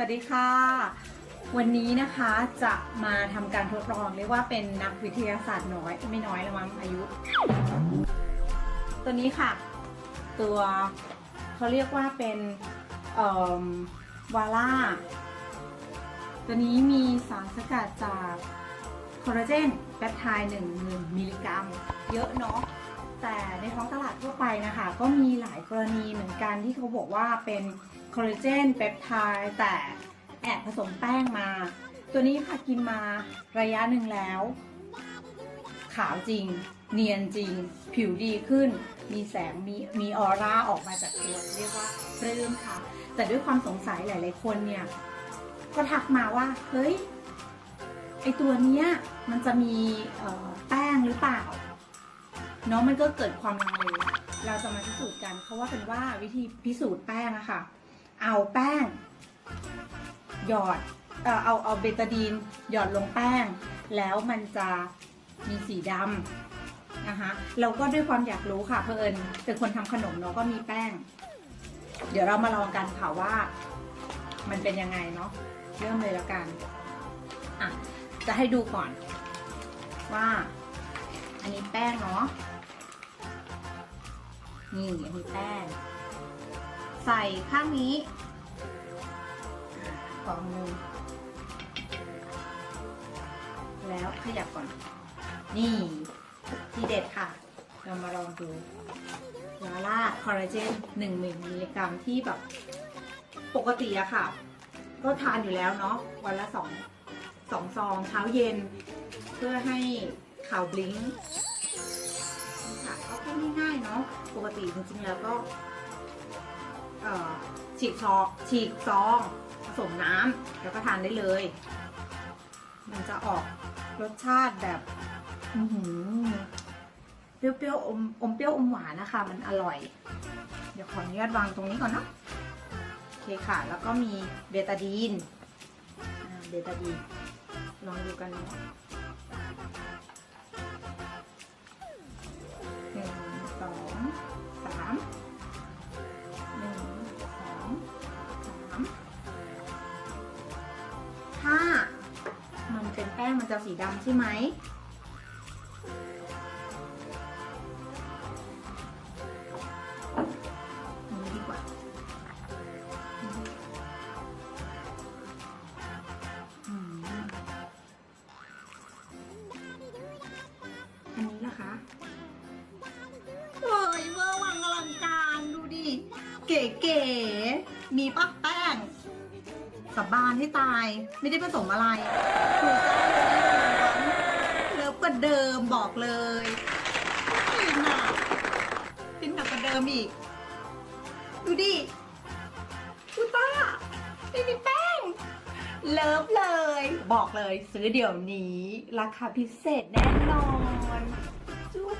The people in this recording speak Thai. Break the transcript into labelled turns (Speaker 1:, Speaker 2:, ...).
Speaker 1: สวัสดีค่ะ วันนี้นะคะจะมาทำการทดลองเรียกว่าเป็นนักวิทยาศาสตร์น้อยไม่น้อยละมั้งอายุ ตัวนี้ค่ะ ตัวเขาเรียกว่าเป็นวาล่าตัวนี้มีสารสกัดจากคอลลาเจนแปปไทด์หนึ่งหมื่นมิลลิกรัม เยอะเนาะแต่ในท้องตลาดทั่วไปนะคะ ก็มีหลายกรณีเหมือนกันที่เขาบอกว่าเป็น คอลลาเจนเปปไทด์แต่แอบผสมแป้งมา ตัวนี้ค่ะกินมาระยะหนึ่งแล้ว ขาวจริง เนียนจริง ผิวดีขึ้น มีแสงมีมีออร่าออกมาจากตัว เรียกว่าปลื้มค่ะ แต่ด้วยความสงสัยหลาย ๆ คนเนี่ย ก็ทักมาว่า เฮ้ย ไอตัวเนี้ยมันจะมีแป้งหรือเปล่าเนาะมันก็เกิดความลังเลเราจะมาพิสูจน์กันเขาว่ากันว่าวิธีพิสูจน์แป้งอะค่ะ เอาแป้ง หยอดเออเอาเอาเบตาดีนหยอดลงแป้ง แล้วมันจะมีสีดำนะคะเราก็ด้วยความอยากรู้ค่ะเพอเอิญเป็นคนทำขนมเนาะก็มีแป้ง เดี๋ยวเรามาลองกันค่ะว่า มันเป็นยังไงเนาะเริ่มเลยแล้วกันอะจะให้ดูก่อน ว่า อันนี้แป้งเนาะนี่อันนี้แป้ง ใส่ข้างนี้กล่องหนึงแล้วขยับก่อน นี่ ทีเด็ดค่ะ เรามาลองดูลาล่าคอลลาเจนหนึ่งมิลลิกรัมที่แบบ ปกติอะค่ะ ก็ทานอยู่แล้วเนาะวันละสองสองซองเช้าเย็น เพื่อให้ข่าวบลิงค่ะก็แค่ง่ายๆเนาะปกติจริงๆแล้วก็ ฉีกซองฉีกซองผสมน้ำแล้วก็ทานได้เลย มันจะออกรสชาติแบบเปรี้ยวๆอมอมเปรี้ยวอมหวานนะคะ มันอร่อย เดี๋ยวขออนุญาตวางตรงนี้ก่อนเนาะโอเคค่ะ แล้วก็มีเบตาดีนเบตาดีนลองดูกันเนาะ เป็นแป้งมันจะสีดำใช่ไหมอันนี้ดีกว่าอันนี้นะคะเฮ้ยเวอร์วังอลังการดูดิ เก๋ๆมีปักแป้ง สับบานให้ตาย ไม่ได้ผสมอะไรถูกต้องเลยเลิฟกว่าเดิมบอกเลยฟินอะฟินหนักกว่าเดิมอีก ดูดิกูต้าไม่มีแป้ง เลิฟเลย บอกเลยซื้อเดี๋ยวนี้ ราคาพิเศษแน่นอนจุ๊บ